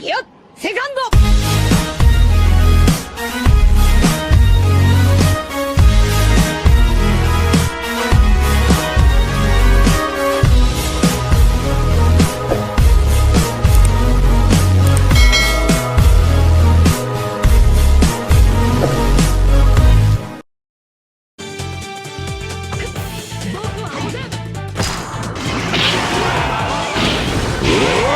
ギュセカンド。うわ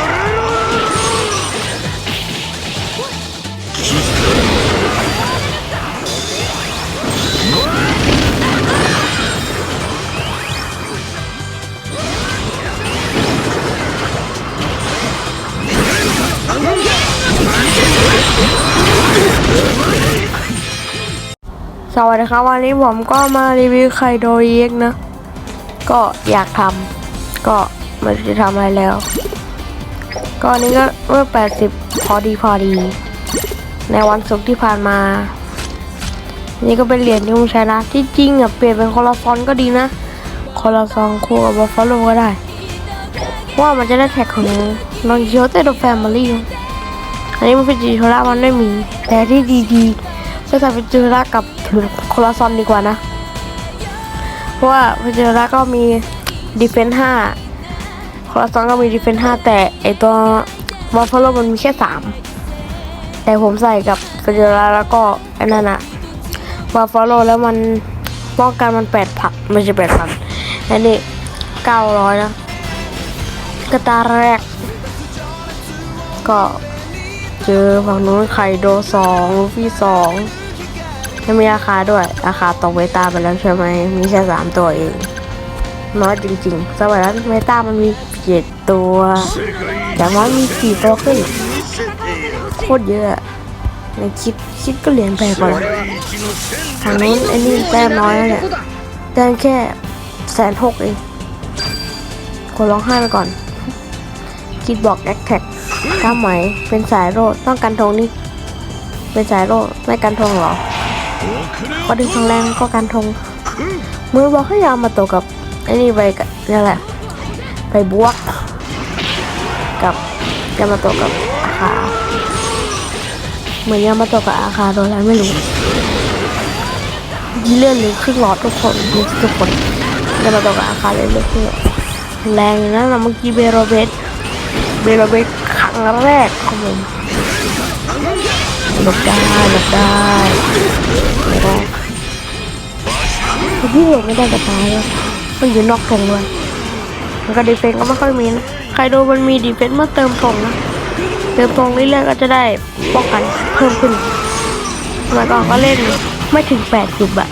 สวัสดีครับวันนี้ผมก็มารีวิวไข่โดยเอ็กนะ ก็อยากทำก็ไมันจะทำอะไรแล้ว ก็อันนี้ก็เมื่อ80 พอดีพอดี ในวันศุกร์ที่ผ่านมา นี่ก็เป็นเหรียญที่ผมใช้นะ ที่จริงอะเปลี่ยนเป็นคอลลาฟอนก็ดีนะคอลลาซองคู่กับบัฟฟาโลก็ได้ ว่ามันจะได้แท็กของน้องเชียวเตโดแฟมิลี่ อันนี้มันเป็นจิโทระมันไม่มี แต่ที่ดีๆก็จะเป็นจิโทระกับคลาซอนดีกว่านะ เพราะว่าพิจาระก็มีดีเฟนส์ห้าคอร์ซอนก็มีดีเฟนส์ห้าแต่ไอตัวมอฟฟาโลมันมีแค่สามแต่ผมใส่กับพิจาระแล้วก็ไอ้นั่นอะมอฟฟาโลแล้วมันป้องกันมันแปดพันไม่ใช่แปดพันอันนี้เก้าร้อยนะกระตาแรกก็ เจอฝั่งนู้นไข่โดสองลูฟี่สองจะมีราคาด้วยราคาตกเวตาไปแล้วใช่ไหม มีแค่สามตัวเอง น้อยจริงๆสมัยนั้นเวตามันมีเจ็ดตัว แต่ว่ามีสี่ตัวขึ้น โคตรเยอะในคิดคิดก็เหรียญแพงกว่าแล้วทางนู้นไอ้นี่แต้มน้อยแล้วเนี่ยแต้มแค่แสนหกเองคนร้องไห้ไปก่อน คิดบอกแอคแท็ก ถ้าไหม เป็นสายโรดต้องกันทงนี่ เป็นสายโรดไม่กันทงเหรอพอดึงทางแรงก็การทงมือบอกให้ยามาตกกับไอ้นี่ไปกับนี่แหละ ไปบวก กับยามาตกกับอาคาเหมือนยามาตกกับอาคาโดนอะไรไม่รู้ยีเลื่อนหรือครึ่งหลอดทุกคนทุกคนยามาตกกับอาคาเลยเลื่อดแรงนะเราเมื่อกี้เบโรเบสเบโรเบส ครั้งแรกของผมหลบได้หลบได้ไม่ได้พี่หลบไม่ได้กับตายเลยมันอยู่นอกธงด้วยมันก็ดีเฟนต์ก็ไม่ค่อยมีนะใครโดมันมีดีเฟนต์เมื่อเติมธงนะเติมธงเรื่อยๆก็จะได้ป้องกันเพิ่มขึ้นสมัยก่อนก็เล่นไม่ถึงแปดอะ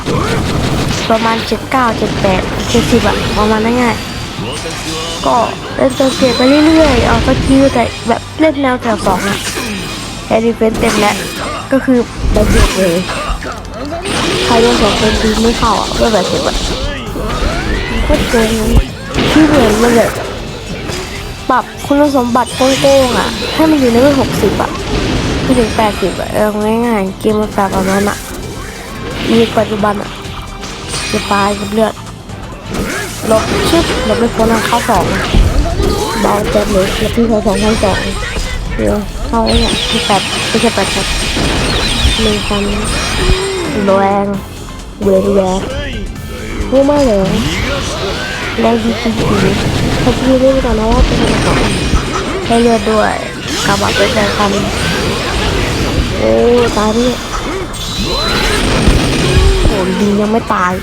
ประมาณเจ็ดเก้าเจ็ดแปดเจ็ดสิบอะประมาณนั้นง่ายๆ ก็เล่นติมเกมไปเรื่อยๆเอาสกิลแต่แบบเล่นแนวแถวสองแค่ดีเฟนเต็มแล้วก็คือได้เบียดเลยใครโดนสองคนตีไม่เข้าอะก็แบบเจ็บอะก็โกงที่เหมือนมันแบบปรับคุณสมบัติโกงๆอะให้มันอยู่ในเวลหกสิบอะไม่ถึงแปดสิบอะเออง่ายๆเกมมันแบบประมาณน่ะมีปัจจุบันอะจะตายกับเลือด ลบชึบลบไม่พ้นอะเข้าสองเบาเจ็บเลยแล้วพี่เขาสองพันสองเดี๋ยวเข้าไอ้เนี่ยที่แปดไม่ใช่แปดครับหนึ่งพันแรงเวรแรงพูดมาเลยแรงจริงๆเขาพูดเรื่องก่อนนะว่าเป็นกระป๋องให้เลือดด้วยกระบะเป็นแต่คันโอ้ตายดิโอ้ดียังไม่ตาย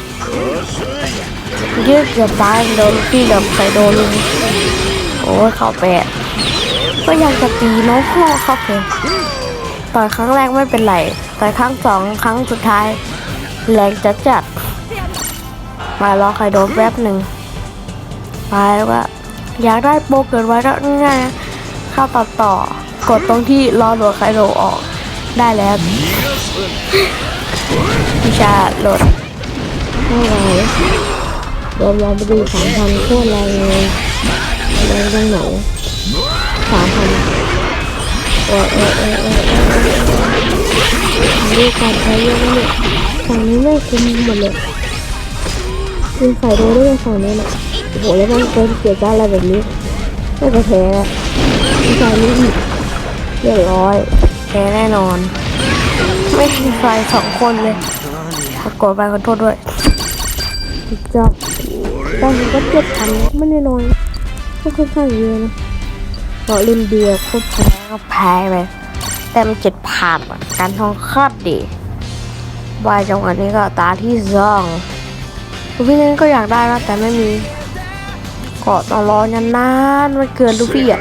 ยอะเกือบตายโดนพี่กับใครโดนเลยโอ้ยเข่าแปะก็ยังจะตีเนาะพ่อเขาเพต่อยครั้งแรกไม่เป็นไรต่อยครั้งสองครั้งสุดท้าย แรงจัดจัดมารอใครโดนแป๊บหนึ่งไปแล้วก็อยากได้โปรเกิดไว้ก็ง่ายเข้าต่อต่อกดตรงที่รอโหลดใครโดออก ได้แล้ว วิชาโหลดไม่าไหวเดี๋ยวลองไปดูสามพันโคตรแรงเลยแรงตรงไหนสามพันโอ้ยโอ้ยโอ้โอ้ยโอ้ยดูการใช้เยอะมากฝั่งนี้ไม่คุ้มหมดเลยยิงใส่โดนได้วยฝั่งนี้นะโอ้โหแล้วมันเกินเกียร์การอะไรแบบนี้ไม่กระแทกยิงใส่นี้อีกเรียบร้อยแพ้แน่นอน ไม่มีใครสองคนเลย ขอกดไปขอโทษด้วยจับตอนนี้ก็เจ็ดพันไม่ได้น้อยก็ค่อนข้างเยอะนะเพราะเล่นเดียวโคตรแพ้ก็แพ้ไปแต่มันเจ็ดพันการทองคาดดีวายจังหวะนี้ก็ตาที่สองลูฟี่นั้นก็อยากได้นะแต่ไม่มีก็ต้องรอนานๆมันเกินลูฟี่อะ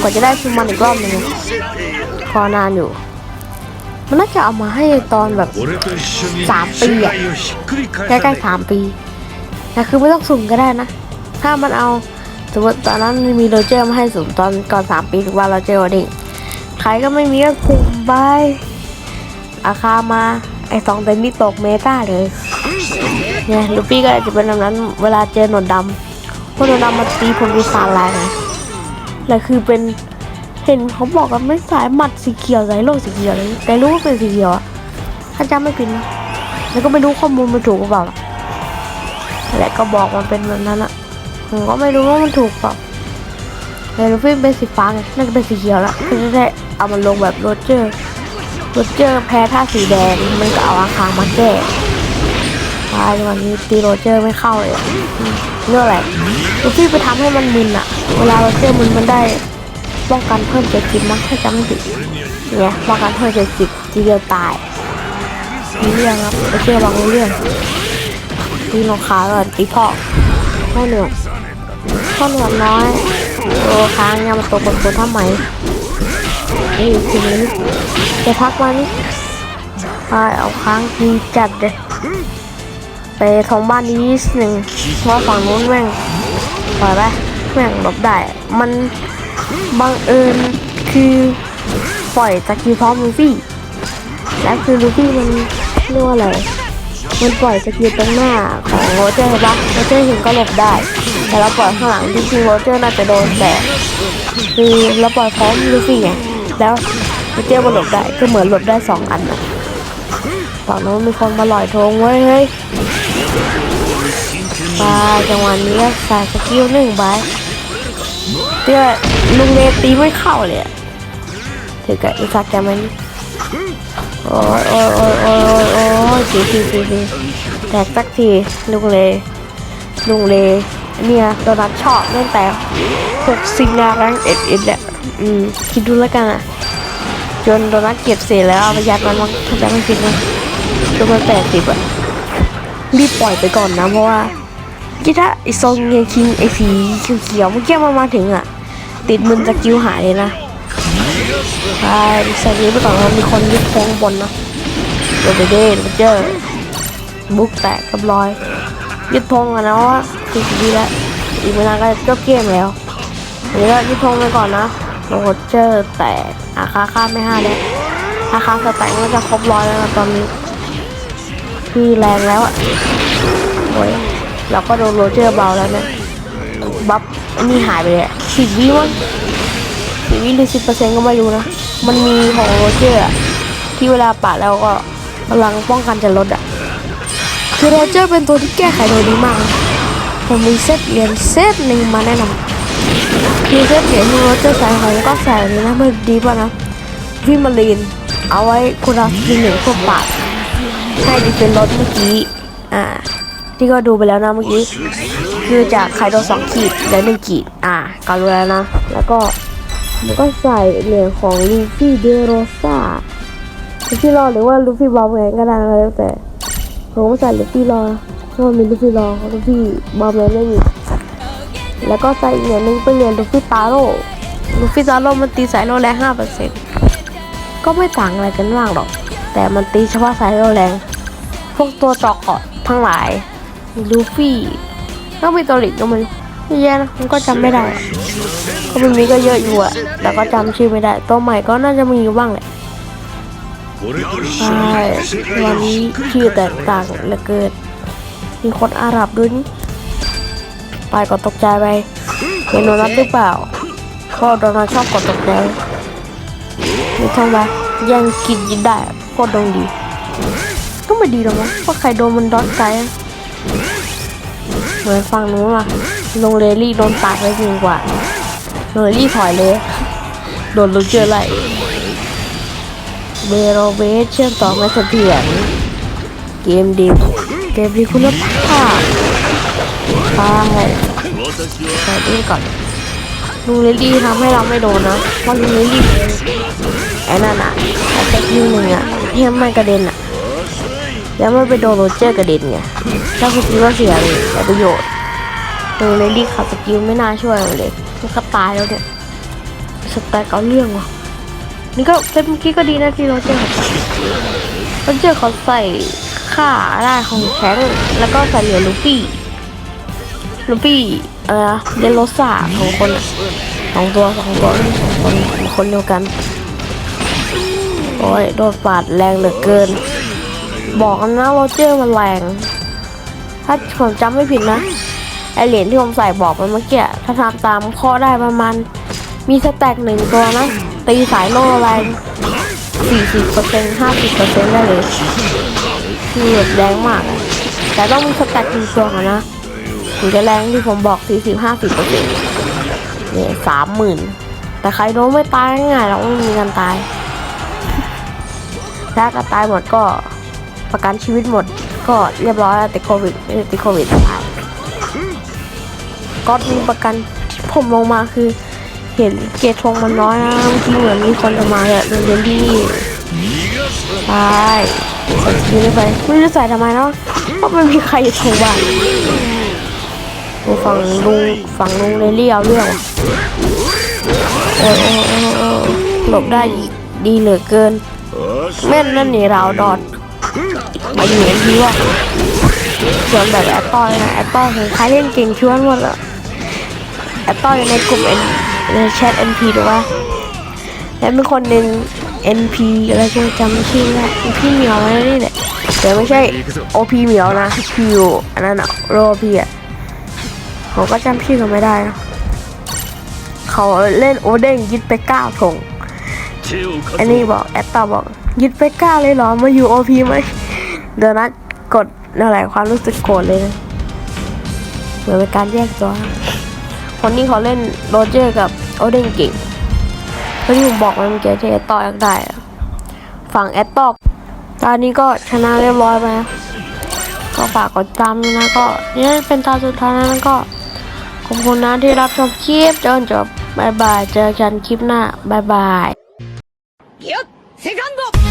กว่าจะได้คิวมันอีกรอบหนึงพอนานอยู่ มันน่าจะเอามาให้ตอนแบบสามปีอะใกล้ๆสามปีแต่คือไม่ต้องสุ่มก็ได้นะ ถ้ามันเอาสมมติตอนนั้นมีโรเจอร์มาให้สุ่มตอนก่อนสามปีถือว่าโรเจอร์ดิใครก็ไม่มีก็คุมไปอาคามาไอสองเต็มีตกเมตาเลยเนี่ยลูปี้ก็จะเป็นแบบนั้น เวลาเจอหนวดดำพวกหนวดดำมาตีผมดีสารลายนะแต่คือเป็น เห็นเขาบอกกันไม่สายหมัดสีเขียวสายโลกสีเขียวเลยแต่รู้ว่าเป็นสีเขียวอะถ้าจำไม่ผิดนะแล้วก็ไม่รู้ข้อมูลมันถูกหรือเปล่าและก็บอกมันเป็นแบบนั้นอะผมก็ไม่รู้ว่ามันถูกเปล่าแต่ลูฟี่เป็นสีฟ้าไงน่าจะเป็นสีเขียวละคือจะได้เอามันลงแบบโรเจอร์โรเจอร์แพ้ท่าสีแดงมันก็เอาอาคางมาแก้ตายวันนี้ตีโรเจอร์ไม่เข้าเลยเรื่องอะไรลูฟี่ไปทำให้มันมึนอะเวลาโรเจอร์มึนมันได้ ป้องกันเพิ่มเจ็ดสิบมั้งถ้าจำไม่ผิดเนี่ยป้องกันเพิ่มเจ็ดสิบทีเดียวตายมีเรื่องครับโอเคบางเรื่องตีลงขาก่อนตีพ่อพ่อเหนือพ่อเหนือน้อยโอ้ค้างยังมาตกบนตัวทำไมนี่ทีนี้จะพักมานี่ไปเอาค้างดีจัดเลยไปทองบ้านนี้นิดหนึ่งเพราะฝั่งนู้นแม่งปล่อยไปแม่งหลบได้ มัน บังเอิญคือปล่อยสกิลพร้อมลูฟี่ แล้วคือลูฟี่มันเรียกว่าอะไรมันปล่อยสกิลตรงหน้าของโรเจอร์ปะโรเจอร์เห็นก็หลบได้ แต่เราปล่อยข้างหลังจริงๆโรเจอร์น่าจะโดนแต่คือเราปล่อยพร้อมลูฟี่ไงแล้วโรเจอร์มันหลบได้ก็เหมือนหลบได้สองอันนะฝั่งโน้นมีคนมาลอยธงเว้ยเฮ้ยปาจังหวะนี้ใส่สกิลหนึ่งไป เตี้ยลุงเลตีไม่เข้าเลยถือกับอิซักแกมันโอ้ยโอ้ยโอ้ยโอ้ยโอ้ยโอ้ยทีทีทีทีแตกสักทีลุงเลลุงเลเนี่ยโดนัทชอบตั้งแต่หกสิงารังเอ็ดเอ็ดอะอืมคิดดูแล้วกันอะจนโดนัทเก็บเศษแล้วเอาไปยัดมันมั้งถ้าจะไม่ผิดนะจนมันแปดสิบอะรีบปล่อยไปก่อนนะเพราะว่า กีถ้าไอซองเงียคิงไอสีเขียวๆเมื่อกี้มันมาถึงอะติดมึนสกิลหายเลยนะใช่ใส่นี้ไปก่อนมันมีคนยึดโค้งบนนะโดนไปเด้โรเจอร์บุกแตกเรียบร้อย ยึดธงกันนะว่าสิบดีแล้วอีกไม่นานก็จะจบเกมแล้วอันนี้ก็ยึดธงไปก่อนนะโรเจอร์แตกอาคาค่าไม่ห้าแล้วอาคาสแต็กมันจะครบร้อยแล้วนะตอนนี้ คือแรงแล้วอะโอ้ย เราก็โดนโรเจอร์เบาแล้วนะบัฟอันนี่หายไปเลยสิบวิมั้งสิบวิหรือสิบเปอร์เซ็นต์ก็ไม่รู้นะ มันมีของโรเจอร์ที่เวลาปาดแล้วก็พลังป้องกันจะลดอะ คือโรเจอร์เป็นตัวที่แก้ไขโดยดีมาก ผมมีเซตเหรียญเซตหนึ่งมาแนะนำคือเซตเหรียญที่โรเจอร์ใส่ผมก็ใส่เลยนะไม่ดีป่ะนะวิมารีนเอาไว้คุณเอาทีหนึ่งพวกปาดให้ดีเป็นลดเมื่อกี้ อ่า ที่ก็ดูไปแล้วนะเมื่อกี้ คือจากไคโดสองขีดเหลือหนึ่งขีด อ่าก็รู้แล้วนะ แล้วก็มันก็ใส่เหรียญของลูฟี่เดโรซ่าลูฟี่รอหรือว่าลูฟี่บอมไงก็ได้นะแล้วแต่ผมก็ใส่ลูฟี่รอเพราะมีลูฟี่รอลูฟี่บอมไม่มีแล้วก็ใส่อีกเหรียญหนึงเป็นเหรียญลูฟี่ตาโร่ลูฟี่ตาโร่มันตีสายโลแรงห้าเปอร์เซ็นต์ก็ไม่ต่างอะไรกันมากหรอก แต่มันตีเฉพาะสายโลแรง พวกตัวจอกเกาะทั้งหลาย ลูฟี่ต้องเป็นตัวหลีกก็ไม่รู้แย่นะมันก็จำไม่ได้ก็มันมีก็เยอะอยู่อะแต่ก็จำชื่อไม่ได้ ตัวใหม่ก็น่าจะมีอยู่บ้างแหละใช่วันนี้ชื่อแตกต่างเหลือเกินมีคนอาหรับด้วยนี่ไปก็ตกใจไปเห็นโดนัทหรือเปล่าพ่อโดนัทชอบกดตกใจไม่ทำไมยังกินยินได้ก็ดงดี ก็ไม่ดีหรอกมั้งเพราะใครโดนมันดอทใจด์ เหมือนฟังนู้นว่ะลงเลลี่โดนปาดไปจริงกว่าลงเลลี่ถอยเลย โดนลูเจอไล่เบโรเบสเชื่อมต่อไม่เสถียรเกมดีเกมดีคุณภาพใช่私はใส่ดีก่อนลุงลิลลี่ทำให้เราไม่โดนนะเพราะลุงลิลลี่ไอ้นั่นอะไอ้เจ็กยิงหนึ่งอะที่มันกระเด็นอะ แล้วมันไปโดนโรเจอร์กระเด็นไงถ้าคุณคิดว่าเสียเลยแต่ประโยชน์ลุงลิลลี่ขับสกิลไม่น่าช่วยเลยมันก็ตายแล้วเนี่ยสแต็กเอาเรื่องว่ะนี่ก็เซตเมื่อกี้ก็ดีนะที่โรเจอร์เขาโรเจอร์เขาใส่ค่าได้ของแข็งแล้วก็ใส่เหรียญลูฟี่ลูฟี่อะไรนะเดนโรซ่าสองคนสองตัวสองตัวคนคนเดียวกันโอ้ยโดนปาดแรงเหลือเกิน บอกกันนะโรเจอร์มันแรง ถ้าผมจำไม่ผิดนะ ไอเหรียญที่ผมใส่บอกไปเมื่อกี้ถ้าทำตามข้อได้ประมาณ มีสแต็กหนึ่งตัวนะ ตีสายโล่แรงสี่สิบเปอร์เซ็นต์ห้าสิบเปอร์เซ็นต์ได้เลยคือแบบแรงมาก แต่ต้องมีสแต็กหนึ่งตัวนะถึงจะแรงที่ผมบอก 40 50เปอร์เนี่ยสามหมื่นแต่ใครโดนไม่ตายง่ายเราไม่มีการตาย ถ้าก็ตายหมดก็ ประกันชีวิตหมด ก็เรียบร้อยแล้วติดโควิดไม่ติดโควิดตายก็มีประกันผมลงมาคือ เห็นเกตทงมันน้อยนะเมื่อกี้เหมือนมีคนจะมาเนี่ยเดินเดินที่นี่ใช่ใส่ยืนไปไม่รู้ใส่ทำไมเนาะเพราะไม่มีใครอยู่ทงบ้านดูฝั่งลุงฝั่งลุงเลยเรียวเรื่องโอ้ยโอ้ยโอ้ยโอ้ยหลบได้อีกดีเหลือเกิน แม่นนั่นนี่เราดอด มาอยู่ในที่ว่าส่วนแบบแอปเปิลนะแอปเปิลผมใครเล่นเก่งชวนหมดละแอปเปิลอยู่ในกลุ่มเอ็นในแชทเอ็นพีหว่าและเป็นคนหนึ่ง NP แล้วอะไรจำชื่อไม่ไพี่เหมียวอะไรนี่ยหละแต่ไม่ใช่ OP เหมียวนะพี่อยู่อันนั้นอะโรพี่อะผมก็จำชื่อเขาไม่ได้นะเขาเล่นโอเด้งยึดไปเก้าถงอันนี้บอกแอตตาบอกยึดไปเก้าเลยเหรอมาอยู่ OP ไหม เดินัดนะกดอะไรความรู้สึกโกรธเลยนะเหมือนเป็นการแยกตัวคนนี้เขาเล่นโรเจอร์กับโอเดนเก่งเพราะที่ผมบอกมันเมื่กเที่อตตอยังได้ฝั่งแอตตอกตอนนี้ก็ชนะเรียบร้อยไปก็ฝากกดตามนะก็นี่เป็นตาสุดท้ายแล้วก็ขอบคุณนะที่รับชมคลิปจนจบบายบายเจอกันคลิปหน้าบายบายเกียร์เซกันด์